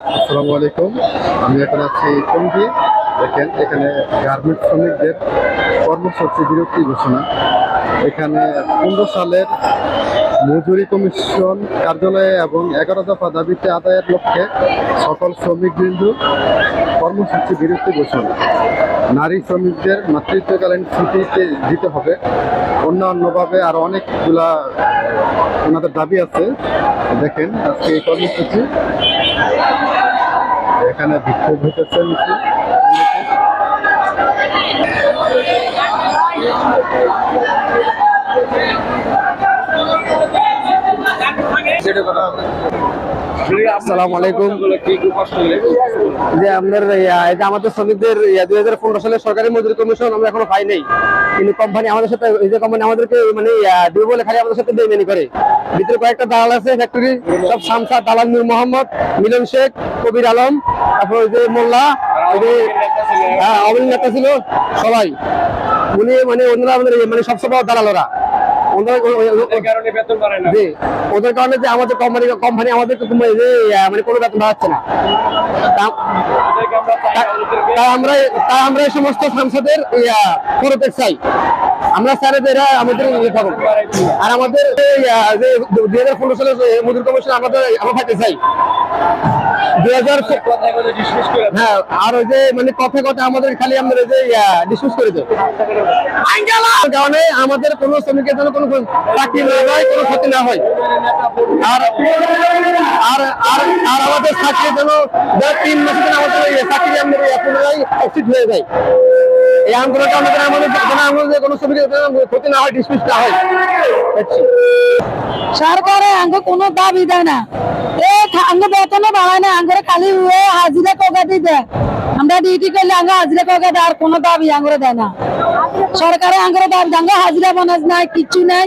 আসসালামু আলাইকুম। আমি এখন আছি টঙ্গী দেখেন, এখানে গার্মেন্ট শ্রমিকদের কর্মসূচি বিরতি ঘোষণা। এখানে পনেরো সালের মজুরি কমিশন কার্যালয়ে এবং এগারো দফা দাবিতে আদায়ের লক্ষ্যে সকল শ্রমিক শ্রমিকবৃন্দ কর্মসূচি বিরতি ঘোষণা। নারী শ্রমিকদের মাতৃত্বকালীন ছুটিতে দিতে হবে। অন্যান্যভাবে আরও অনেকগুলা ওনাদের দাবি আছে। দেখেন, আজকে এই কর্মসূচি এখানে বিক্ষোভ হতেছে মিছিল। আমাদের শ্রমিকদের পনেরো সালের সরকারি এখনও নাই। কোম্পানি আমাদের মানে আমাদের সাথে বেইমানি করে। ভিতরে কয়েকটা দালাল আছে ফ্যাক্টরি সব মোহাম্মদ, মিলন শেখ, কবির আলম, তারপর ওই যে মোল্লা ওই হ্যাঁ নেতা ছিল, সবাই। উনি মানে অন্যরা আমাদের মানে সবসময় বড় দালাল ওরা ওনারা- ও- ও- ও- জি ওদের কারণে যে আমাদের কোম্পানি কোম্পানি আমাদের মানে কোনো বেতন বাড়াচ্ছে না। তাই আমরা তাই আমরা এই সমস্ত সাংসদের পদত্যাগ চাই। আমরা স্যারেদের আমাদের ইয়ে থাকুক। আর আমাদের যে দুই হাজার পনেরো সালের যে মজুর কমিশন আমাদের আমরা থাকতে চাই। হ্যাঁ আর ওই যে মানে কথা কথা আমাদের খালি আমাদের যে ডিসমিস করে দেয় কারণে আমাদের কোনো শ্রমিকের জন্য কোনো চাকরি না হয় কোনো ক্ষতি না হয়। আর আর আর আর আমাদের চাকরির জন্য তিন মাসের আমাদের চাকরি আমাদের পুনরায় হয়ে যায়। এই আন্দোলনটা আমাদের আমাদের আমাদের কোনো যেন ক্ষতি না হয়, ডিসমিস না হয়। সরকারে আঙ্গ কোনো দাবি দেয় না। এ আঙ্গ বেতন বাড়ায় না, আঙ্গরে খালি ও হাজিরা কোগাতে দেয়। আমরা ডিউটি করলে আঙ্গ হাজিরা দেয় আর কোনো দাবি আঙ্গরে দেয় না। সরকারে আঙ্গরে দাবি আঙ্গ হাজিরা বনাস নাই, কিচ্ছু নাই।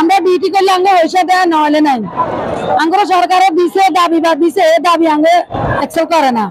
আমরা ডিউটি করলে আঙ্গ দেয়, নহলে নাই। আঙ্গর সরকারে দিছে, দাবি বা দিছে দাবি আঙ্গ করে না।